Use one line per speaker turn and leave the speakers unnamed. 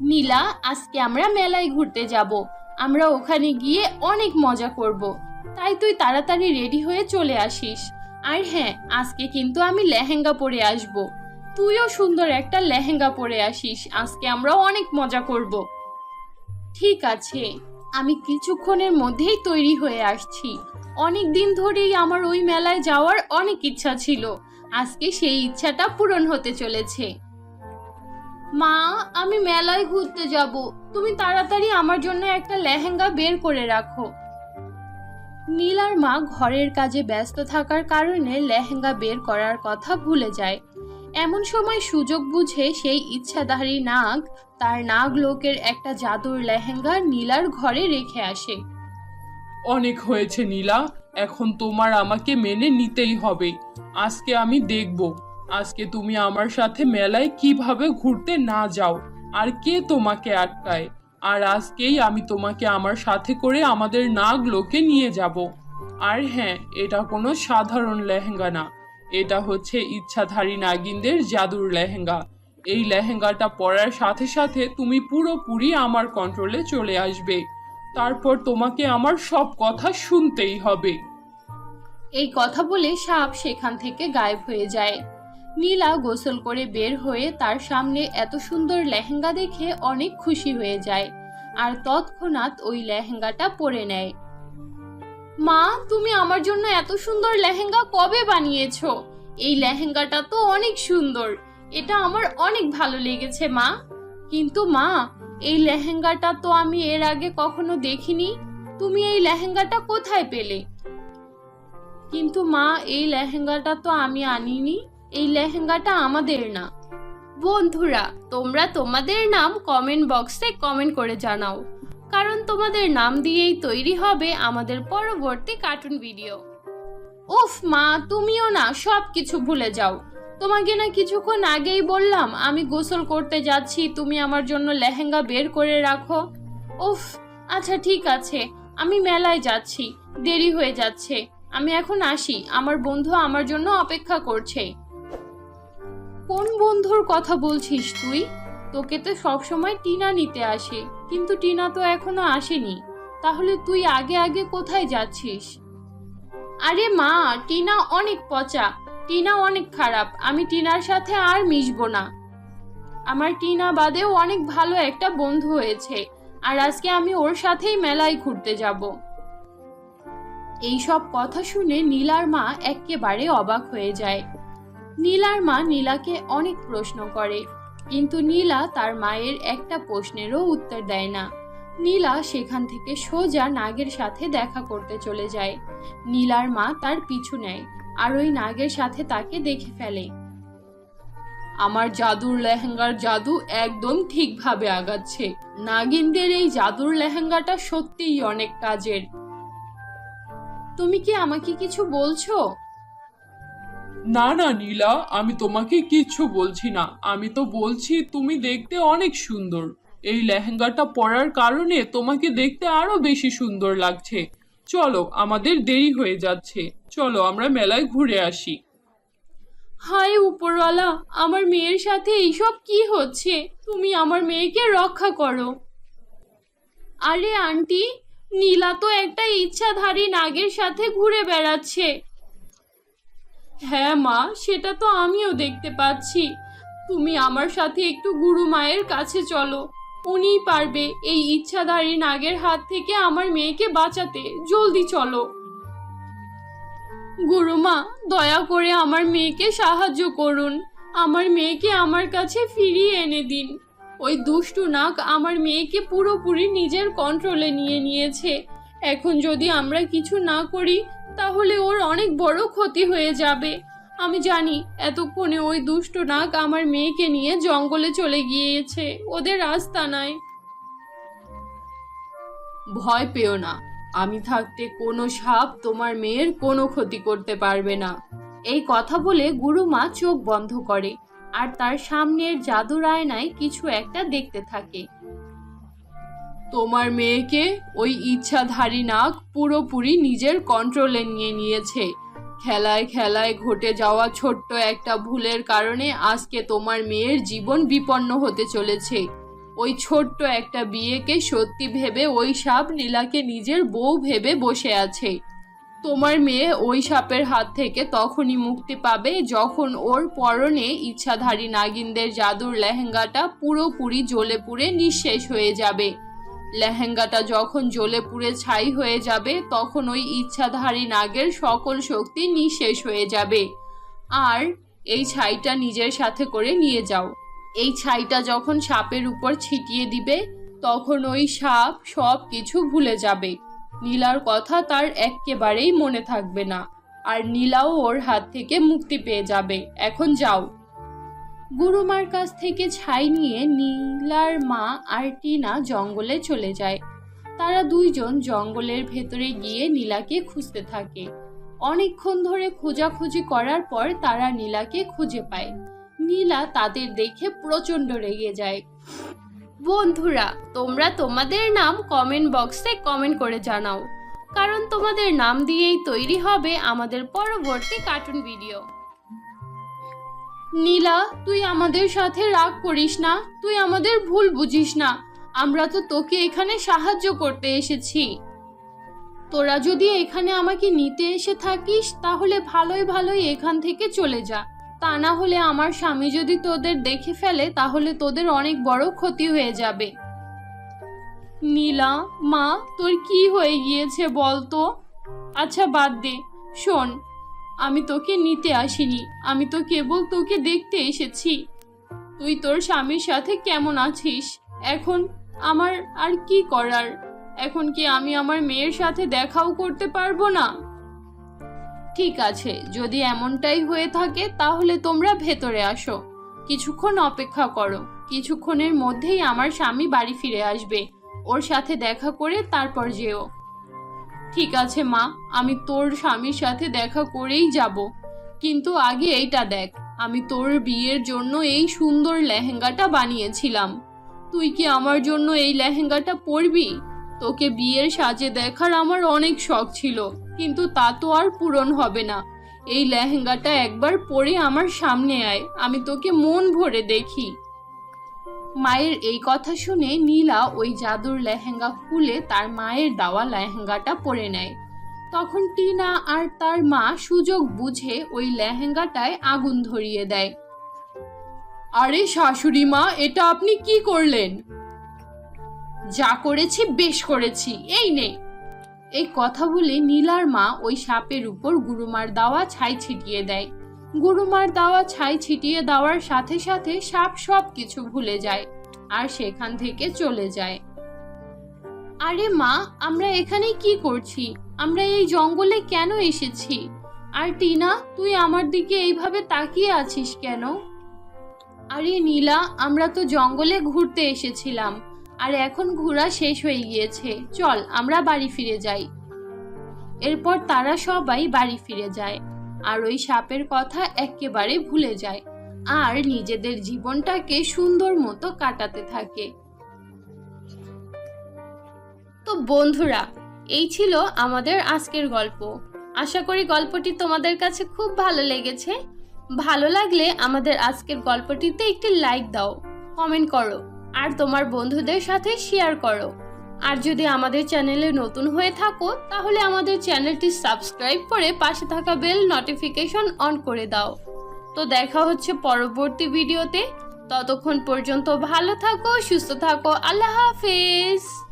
নীলা, আজকে আমরা মেলায় ঘুরতে যাব। আমরা ওখানে গিয়ে অনেক মজা করব। তাই তুই তাড়াতাড়ি রেডি হয়ে চলে আসিস। আর হ্যাঁ আজকে কিন্তু আমি লেহেঙ্গা পরে আসব। তুইও সুন্দর একটা লেহেঙ্গা পরে আসিস। আজকে আমরা অনেক মজা করব। ঠিক আছে, আমি কিছুক্ষণের মধ্যেই তৈরি হয়ে আসছি। অনেক দিন ধরেই আমার ওই মেলায় যাওয়ার অনেক ইচ্ছা ছিল। আজকে সেই ইচ্ছাটা পূরণ হতে চলেছে। মা, আমি মেলায় ঘুরতে যাব। তুমি তাড়াতাড়ি আমার জন্য একটা লেহেঙ্গা বের করে রাখো। নীলার মা ঘরের কাজে ব্যস্ত থাকার কারণে লেহেঙ্গা বের করার কথা ভুলে যায়। এমন সময় সুযোগ বুঝে সেই ইচ্ছাধারী নাগ তার নাগ লোকের একটা জাদুর লেহেঙ্গা নীলার ঘরে রেখে আসে।
অনেক হয়েছে নীলা, এখন তোমার আমাকে মেনে নিতেই হবে। আজকে আমি দেখব। আজকে তুমি আমার সাথে মেলায় কীভাবে ঘুরতে না যাও? আর কে তোমাকে আটকায়? আর আজকেই আমি তোমাকে আমার সাথে করে আমাদের নাগ লোকে নিয়ে যাব। আর হ্যাঁ এটা কোনো সাধারণ লেহেঙ্গা না। এটা হচ্ছে ইচ্ছাধারী নাগিনদের জাদুর লেহেঙ্গা। এই লেহেঙ্গাটা পরার সাথে সাথে তুমি পুরোপুরি আমার কন্ট্রোলে চলে আসবে। তারপর তোমাকে আমার সব কথা শুনতেই হবে।
এই কথা বলে সাপ সেখান থেকে গায়েব হয়ে যায়। নীলা গোসল করে বের হয়ে তার সামনে এত সুন্দর লেহেঙ্গা দেখে অনেক খুশি হয়ে যায়। আর তৎক্ষণাৎ ওই লেহেঙ্গাটা পরে নেয়। মা, তুমি আমার জন্য এত সুন্দর লেহেঙ্গা কবে বানিয়েছো? এই লেহেঙ্গাটা তো অনেক সুন্দর। এটা আমার অনেক ভালো লেগেছে, মা। কিন্তু মা, এই লেহেঙ্গাটা তো আমি এর আগে কখনো দেখিনি। তুমি এই লেহেঙ্গাটা কোথায় পেলে? কিন্তু মা, এই লেহেঙ্গাটা তো আমি আনিনি। এই লেহেঙ্গাটা আমাদের না। বন্ধুরা, তোমরা তোমাদের নাম কমেন্ট বক্সে কমেন্ট করে জানাও। কারণ তোমাদের নাম দিয়েই তৈরি হবে আমাদের পরবর্তী কার্টুন ভিডিও উফ মা, তুমিও না সব কিছু ভুলে যাও। তোমাকে না কিছুক্ষণ আগেই বললাম, আমি গোসল করতে যাচ্ছি, তুমি আমার জন্য লেহেঙ্গা বের করে রাখো। উফ আচ্ছা ঠিক আছে, আমি মেলায় যাচ্ছি, দেরি হয়ে যাচ্ছে। আমি এখন আসি, আমার বন্ধু আমার জন্য অপেক্ষা করছে। কোন বন্ধুর কথা বলছিস তুই? তোকে তো সবসময় টিনা নিতে আসে, কিন্তু টিনা তো এখনও আসেনি। তাহলে তুই আগে আগে কোথায় যাচ্ছিস? আরে মা, টিনা অনেক পচা, টিনা অনেক খারাপ, আমি টিনার সাথে আর মিশবো না। আমার টিনা বাদেও অনেক ভালো একটা বন্ধু হয়েছে, আর আজকে আমি ওর সাথেই মেলায় ঘুরতে যাব। এই সব কথা শুনে নীলার মা একেবারে অবাক হয়ে যায়। নীলার মা নীলাকে অনেক প্রশ্ন করে, কিন্তু নীলা তার মায়ের একটা প্রশ্নেরও উত্তর দেয় না। নীলা সেখান থেকে সোজা নাগের সাথে দেখা করতে চলে যায়। নীলার মা তার পিছু নেয় আর ওই নাগের সাথে তাকে দেখে ফেলে। আমার জাদুর লেহেঙ্গার জাদু একদম ঠিকভাবে আগাচ্ছে। নাগিনদের এই জাদুর লেহেঙ্গাটা সত্যিই অনেক কাজের। তুমি কি আমাকে কিছু বলছো?
না না, নীলা, আমি তোমাকে কিচ্ছু বলছি না। আমি তো বলছি, তুমি দেখতে অনেক সুন্দর। এই লেহেঙ্গাটা পরার কারণে তোমাকে দেখতে আরও বেশি সুন্দর লাগছে। চলো, আমাদের দেরি হয়ে যাচ্ছে। চলো, আমরা মেলায় ঘুরে আসি।
হায় উপরওয়ালা, আমার মেয়ের সাথে এইসব কি হচ্ছে? তুমি আমার মেয়েকে রক্ষা করো। আরে আন্টি, নীলা তো একটা ইচ্ছাধারী নাগের সাথে ঘুরে বেড়াচ্ছে। হ্যাঁ মা, সেটা তো আমিও দেখতে পাচ্ছি। তুমি আমার সাথে একটু গুরু মায়ের কাছে চলো। উনিই পারবে এই ইচ্ছাধারী নাগের হাত থেকে আমার মেয়েকে বাঁচাতে। জলদি চলো। গুরুমা দয়া করে আমার মেয়েকে সাহায্য করুন। আমার মেয়েকে আমার কাছে ফিরিয়ে এনে দিন। ওই দুষ্টু নাক আমার মেয়েকে পুরোপুরি নিজের কন্ট্রোলে নিয়ে নিয়েছে। এখন যদি আমরা কিছু না করি তাহলে ওর অনেক বড় ক্ষতি হয়ে যাবে। আমি জানি এতক্ষণে ওই দুষ্ট নাক আমার মেয়েকে নিয়ে জঙ্গলে চলে গিয়েছে। ওদের রাস্তা নাই। ভয় পেও না। আমি থাকতে কোনো সাপ তোমার মেয়ের কোনো ক্ষতি করতে পারবে না। এই কথা বলে গুরুমা চোখ বন্ধ করে, আর তার সামনের জাদুর আয়নায় কিছু একটা দেখতে থাকে। তোমার মেয়েকে ওই ইচ্ছাধারী নাক পুরোপুরি নিজের কন্ট্রোলে নিয়ে নিয়েছে। খেলায় খেলায় ঘটে যাওয়া ছোট্ট একটা ভুলের কারণে আজকে তোমার মেয়ের জীবন বিপন্ন হতে চলেছে। ওই ছোট্ট একটা বিয়েকে সত্যি ভেবে ওই সাপ নীলাকে নিজের বউ ভেবে বসে আছে। তোমার মেয়ে ওই সাপের হাত থেকে তখনই মুক্তি পাবে যখন ওর পরনে ইচ্ছাধারী নাগিনদের জাদুর লেহেঙ্গাটা পুরোপুরি জ্বলে পুড়ে নিঃশেষ হয়ে যাবে। লেহেঙ্গাটা যখন জ্বলে পুড়ে ছাই হয়ে যাবে, তখন ওই ইচ্ছাধারী নাগের সকল শক্তি নিঃশেষ হয়ে যাবে। আর এই ছাইটা নিজের সাথে করে নিয়ে যাও। এই ছাইটা যখন সাপের উপর ছিটিয়ে দিবে, তখন ওই সাপ সব কিছু ভুলে যাবে। নীলার কথা তার একেবারেই মনে থাকবে না। আর নীলাও ওর হাত থেকে মুক্তি পেয়ে যাবে। এখন যাও। গুরুমার কাছ থেকে ছাই নিয়ে নীলার মা আর টিনা জঙ্গলে চলে যায়। তারা দুইজন জঙ্গলের ভেতরে গিয়ে নীলাকে খুঁজতে থাকে। অনেকক্ষণ ধরে খোঁজাখুঁজি করার পর তারা নীলাকে খুঁজে পায়। নীলা তাদের দেখে প্রচণ্ড রেগে যায়। বন্ধুরা, তোমরা তোমাদের নাম কমেন্ট বক্সে কমেন্ট করে জানাও। কারণ তোমাদের নাম দিয়েই তৈরি হবে আমাদের পরবর্তী কার্টুন ভিডিও। নীলা, তুই আমাদের সাথে রাগ করিস না। তুই আমাদের ভুল বুঝিস না। আমরা তো তোকে এখানে সাহায্য করতে এসেছি। তোরা যদি এখানে আমাকে নিতে এসে থাকিস, তাহলে ভালোই ভালোই এখান থেকে চলে যা। তা না হলে আমার স্বামী যদি তোদের দেখে ফেলে, তাহলে তোদের অনেক বড় ক্ষতি হয়ে যাবে। নীলা, মা, তোর কি হয়ে গিয়েছে বল তো আচ্ছা বাদ দে। শোন আমি তোকে নিতে আসিনি। আমি তো কেবল তোকে দেখতে এসেছি। তুই তোর স্বামীর সাথে কেমন আছিস? এখন আমার আর কি করার? এখন কি আমি আমার মেয়ের সাথে দেখাও করতে পারব না? ঠিক আছে, যদি এমনটাই হয়ে থাকে তাহলে তোমরা ভেতরে আসো। কিছুক্ষণ অপেক্ষা করো। কিছুক্ষণের মধ্যেই আমার স্বামী বাড়ি ফিরে আসবে। ওর সাথে দেখা করে তারপর যেও। ঠিক আছে, মা, আমি তোর স্বামীর সাথে দেখা করেই যাব। কিন্তু আগে এইটা দেখ, আমি তোর বিয়ের জন্য এই সুন্দর লেহেঙ্গাটা বানিয়েছিলাম। তুই কি আমার জন্য এই লেহেঙ্গাটা পরবি? তোকে বিয়ের সাজে দেখার আমার অনেক শখ ছিল, কিন্তু তা তো আর পূরণ হবে না। এই লেহেঙ্গাটা একবার পরে আমার সামনে আয়, আমি তোকে মন ভরে দেখি। মায়ের এই কথা শুনে নীলা ওই জাদুর লেহেঙ্গা খুলে তার মায়ের দেওয়া লেহেঙ্গাটা পরে নেয়। তখন টিনা আর তার মা সুযোগ বুঝে ওই লেহেঙ্গাটায় আগুন ধরিয়ে দেয়। আরে শাশুড়ি মা, এটা আপনি কি করলেন? যা করেছি বেশ করেছি, এই নে। এই কথা বলে নীলার মা ওই সাপের উপর গুরুমার দাওয়া ছাই ছিটিয়ে দেয়। গুরুমার দাওয়া ছাই ছিটিয়ে দেওয়ার সাথে সাথে সাপ সব কিছু ভুলে যায় আর সেখান থেকে চলে যায়। আরে মা, আমরা এখানে কি করছি? আমরা এই জঙ্গলে কেন এসেছি? আর টিনা, তুই আমার দিকে এইভাবে তাকিয়ে আছিস কেন? আরে নীলা, আমরা তো জঙ্গলে ঘুরতে এসেছিলাম, আর এখন ঘোরা শেষ হয়ে গিয়েছে। চল, আমরা বাড়ি ফিরে যাই। এরপর তারা সবাই বাড়ি ফিরে যায়। আর ওই সাপের কথা একেবারে ভুলে যায়। আর নিজেদের জীবনটাকে সুন্দর মতো কাটাতে থাকে। তো বন্ধুরা, এই ছিল আমাদের আজকের গল্প। আশা করি গল্পটি তোমাদের কাছে খুব ভালো লেগেছে। ভালো লাগলে আমাদের আজকের গল্পটিতে একটি লাইক দাও, কমেন্ট করো, আর তোমার বন্ধুদের সাথে শেয়ার করো। আর যদি আমাদের চ্যানেলে নতুন হয়ে থাকো, তাহলে আমাদের চ্যানেলটি সাবস্ক্রাইব করে পাশে থাকা বেল নোটিফিকেশন অন করে দাও। তো দেখা হচ্ছে পরবর্তী ভিডিওতে। ততক্ষণ পর্যন্ত ভালো থাকো, সুস্থ থাকো, আল্লাহ হাফেজ।